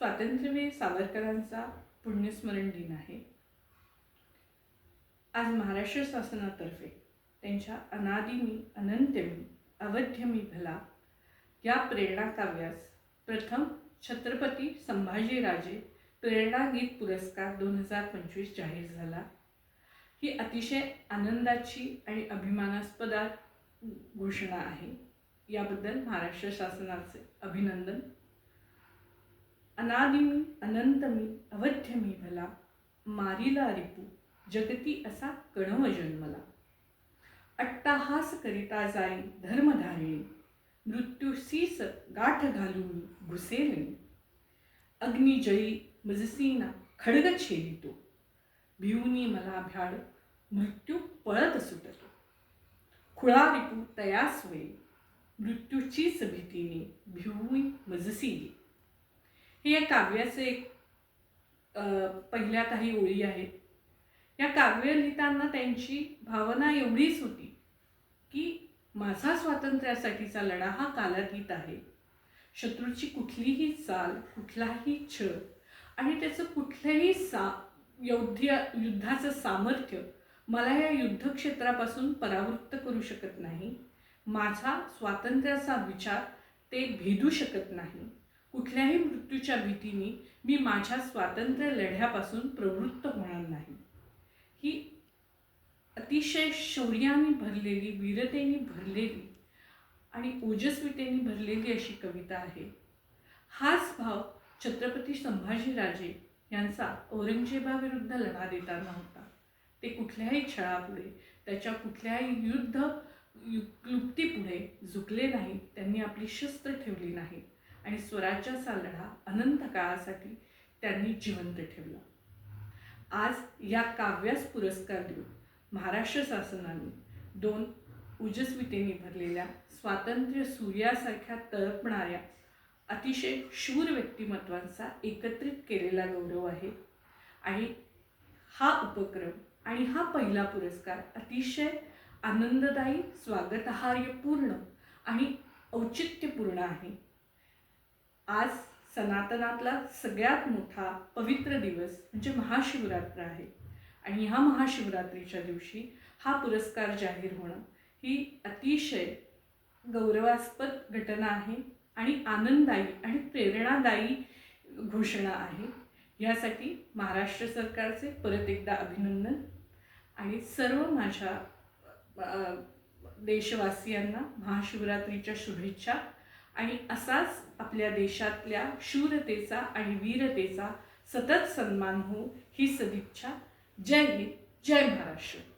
स्वातंत्र्यवीर सावरकरांचा पुण्यस्मरण दिन आहे. आज महाराष्ट्र शासनातर्फे त्यांच्या अनादिमी अनंत्यमी अवध्यमी भला या प्रेरणा काव्यास प्रथम छत्रपती संभाजीराजे प्रेरणा गीत पुरस्कार दोन हजार पंचवीस जाहीर झाला. ही अतिशय आनंदाची आणि अभिमानास्पद घोषणा आहे. याबद्दल महाराष्ट्र शासनाचे अभिनंदन. अनादिनी अनंत मी अवैध मी भला मारिला रिपू जगती असा कणव जन्मला. अट्टाहास करिता जाई धर्मधारिणी मृत्यूसीस गाठ घालून घुसेलणी अग्निजयी मजसीना खडग छेदितो भिवनी मला भ्याड मृत्यू पळत सुटतो. खुळा रिपू तयास होई मृत्यूचीच भीतीने भिवून मजसीली हे या काव्याचे एक पहिल्या काही ओळी आहेत. या काव्य लिहिताना त्यांची भावना एवढीच होती की माझा स्वातंत्र्यासाठीचा लढा हा कालातीत आहे. शत्रूची कुठलीही चाल कुठलाही छळ आणि त्याचं कुठलंही सा योध्य युद्धाचं सामर्थ्य मला या युद्धक्षेत्रापासून परावृत्त करू शकत नाही. माझा स्वातंत्र्याचा विचार ते भेदू शकत नाही. कुठल्याही मृत्यूच्या भीतीने मी माझ्या स्वातंत्र्य लढ्यापासून प्रवृत्त होणार नाही. ही अतिशय शौर्याने भरलेली वीरतेने भरलेली आणि ओजस्वीतेने भरलेली अशी कविता आहे. हाच भाव छत्रपती संभाजीराजे यांचा औरंगजेबाविरुद्ध लढा देताना होता. ते कुठल्याही छळापुढे त्याच्या कुठल्याही युद्ध यु क्लुप्तीपुढे झुकले नाही त्यांनी आपली शस्त्र ठेवली नाही आणि स्वराज्याचा लढा अनंत काळासाठी त्यांनी जिवंत ठेवला. आज या काव्यास पुरस्कार देऊन महाराष्ट्र शासनाने दोन उजस्वितेने भरलेल्या स्वातंत्र्य सूर्यासारख्या तळपणाऱ्या अतिशय शूर व्यक्तिमत्वांचा एकत्रित केलेला गौरव आहे. आणि हा उपक्रम आणि हा पहिला पुरस्कार अतिशय आनंददायी स्वागतार्हपूर्ण आणि औचित्यपूर्ण आहे. आज सनातनातला सगळ्यात मोठा पवित्र दिवस म्हणजे महाशिवरात्र आहे. आणि ह्या महाशिवरात्रीच्या दिवशी हा पुरस्कार जाहीर होणं ही अतिशय गौरवास्पद घटना आहे आणि आनंददायी आणि प्रेरणादायी घोषणा आहे. ह्यासाठी महाराष्ट्र सरकारचे परत एकदा अभिनंदन आणि सर्व माझ्या देशवासियांना महाशिवरात्रीच्या शुभेच्छा. आणि असाच आपल्या देशातल्या शूरतेचा आणि वीरतेचा सतत सन्मान हो ही सदिच्छा. जय हिंद जय महाराष्ट्र.